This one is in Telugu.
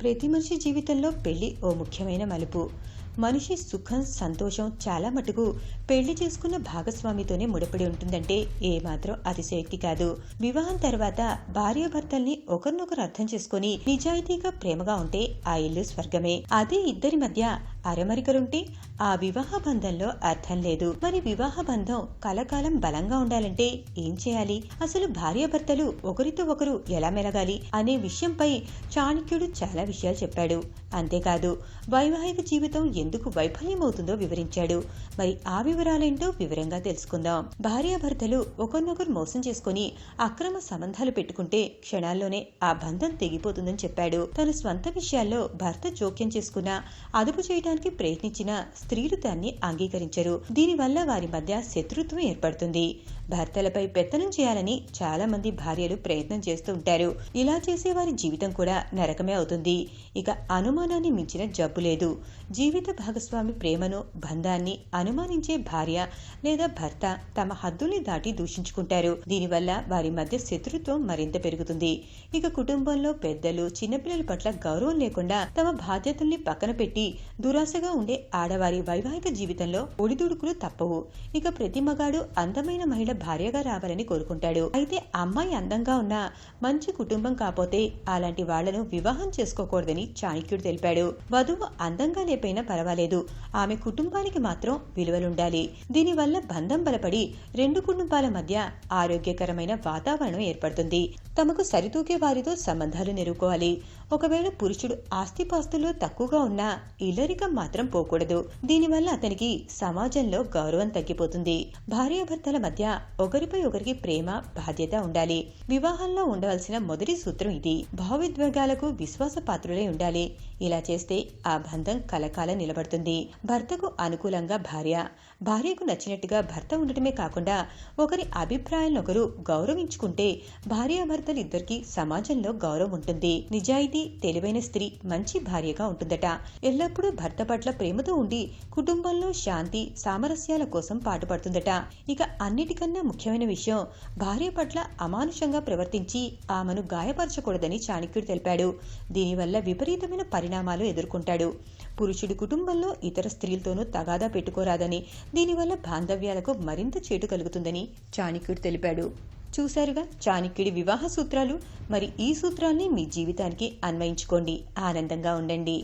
ప్రతి మనిషి జీవితంలో పెళ్ళి ఓ ముఖ్యమైన మలుపు. మనిషి సుఖం సంతోషం చాలా మటుకు పెళ్ళి చేసుకున్న భాగస్వామితోనే ముడిపడి ఉంటుందంటే ఏమాత్రం అతిశయోక్తి కాదు. వివాహం తర్వాత భార్యాభర్తల్ని ఒకరినొకరు అర్థం చేసుకుని నిజాయితీగా ప్రేమగా ఉంటే ఆ ఇల్లు స్వర్గమే. అదే ఇద్దరి మధ్య అరమరికలుంటే ఆ వివాహ బంధంలో అర్థం లేదు. మరి వివాహ బంధం కలకాలం బలంగా ఉండాలంటే ఏం చేయాలి? అసలు భార్యాభర్తలు ఒకరితో ఒకరు ఎలా మెలగాలి అనే విషయంపై చాణక్యుడు చాలా విషయాలు చెప్పాడు. అంతేకాదు వైవాహిక జీవితం ఎందుకు వైఫల్యమవుతుందో వివరించాడు. మరి ఆ వివరాలేంటో వివరంగా తెలుసుకుందాం. భార్యాభర్తలు ఒకరినొకరు మోసం చేసుకుని అక్రమ సంబంధాలు పెట్టుకుంటే క్షణాల్లోనే ఆ బంధం తెగిపోతుందని చెప్పాడు. తన స్వంత విషయాల్లో భర్త జోక్యం చేసుకున్న అదుపు చేయడానికి ప్రయత్నించిన స్త్రీలు దాన్ని అంగీకరించరు. దీనివల్ల వారి మధ్య శత్రుత్వం ఏర్పడుతుంది. భర్తలపై పెత్తనం చేయాలని చాలా మంది భార్యలు ప్రయత్నం చేస్తూ ఉంటారు. ఇలా చేసే వారి జీవితం కూడా నరకమే అవుతుంది. ఇక అనుమానాన్ని మించిన జబ్బు లేదు. జీవిత భాగస్వామి ప్రేమను బంధాన్ని అనుమానించే భార్య లేదా భర్త తమ హద్దుల్ని దాటి దూషించుకుంటారు. దీనివల్ల వారి మధ్య శత్రుత్వం మరింత పెరుగుతుంది. ఇక కుటుంబంలో పెద్దలు చిన్నపిల్లల పట్ల గౌరవం లేకుండా తమ బాధ్యతల్ని పక్కన పెట్టి దురాశగా ఉండే ఆడవారి వైవాహిక జీవితంలో ఒడిదుడుకులు తప్పవు. ఇక ప్రతి మగాడు అందమైన మహిళ భార్యగా రావాలని కోరుకుంటాడు. అయితే అమ్మాయి అందంగా ఉన్న మంచి కుటుంబం కాపోతే అలాంటి వాళ్ళను వివాహం చేసుకోకూడదని చాణక్యుడు తెలిపాడు. వధువు అందంగా లేపైనా పర్వాలేదు. ఆమె కుటుంబానికి మాత్రం విలువలుండాలి. దీనివల్ల బంధం బలపడి రెండు కుటుంబాల మధ్య ఆరోగ్యకరమైన వాతావరణం ఏర్పడుతుంది. తమకు సరితూకే వారితో సంబంధాలు నెరుకోవాలి. ఒకవేళ పురుషుడు ఆస్తిపాస్తుల్లో తక్కువగా ఉన్నా ఇల్లరికం మాత్రం పోకూడదు. దీనివల్ల అతనికి సమాజంలో గౌరవం తగ్గిపోతుంది. భార్యాభర్తల మధ్య ఒకరిపై ఒకరికి ప్రేమ బాధ్యత ఉండాలి. వివాహంలో ఉండవలసిన మొదటి సూత్రం ఇది. భావోద్వేగాలకు విశ్వాస పాత్రులై ఉండాలి. ఇలా చేస్తే ఆ బంధం కలకాలం నిలబడుతుంది. భర్తకు అనుకూలంగా భార్య. భార్యకు నచ్చినట్టుగా భర్త ఉండటమే కాకుండా ఒకరి అభిప్రాయాలను ఒకరు గౌరవించుకుంటే భార్యాభర్తలు ఇద్దరికి సమాజంలో గౌరవం ఉంటుంది. నిజాయితీ తెలివైన స్త్రీ మంచి భార్యగా ఉంటుందట. ఎల్లప్పుడూ భర్త పట్ల ప్రేమతో ఉండి కుటుంబంలో శాంతి సామరస్యాల కోసం పాటుపడుతుందట. ఇక అన్నిటికన్నా ముఖ్యమైన విషయం భార్య పట్ల అమానుషంగా ప్రవర్తించి ఆమెను గాయపరచకూడదని చాణక్యుడు తెలిపాడు. దీనివల్ల విపరీతమైన పరిణామాలు ఎదుర్కొంటాడు. పురుషుడి కుటుంబంలో ఇతర స్త్రీలతోనూ తగాదా పెట్టుకోరాదని దీనివల్ల బాంధవ్యాలకు మరింత చేటు కలుగుతుందని చాణక్యుడు తెలిపాడు. చూశారుగా చాణక్యుడి వివాహ సూత్రాలు మరి ఈ సూత్రాల్ని మీ జీవితానికి అన్వయించుకోండి. ఆనందంగా ఉండండి.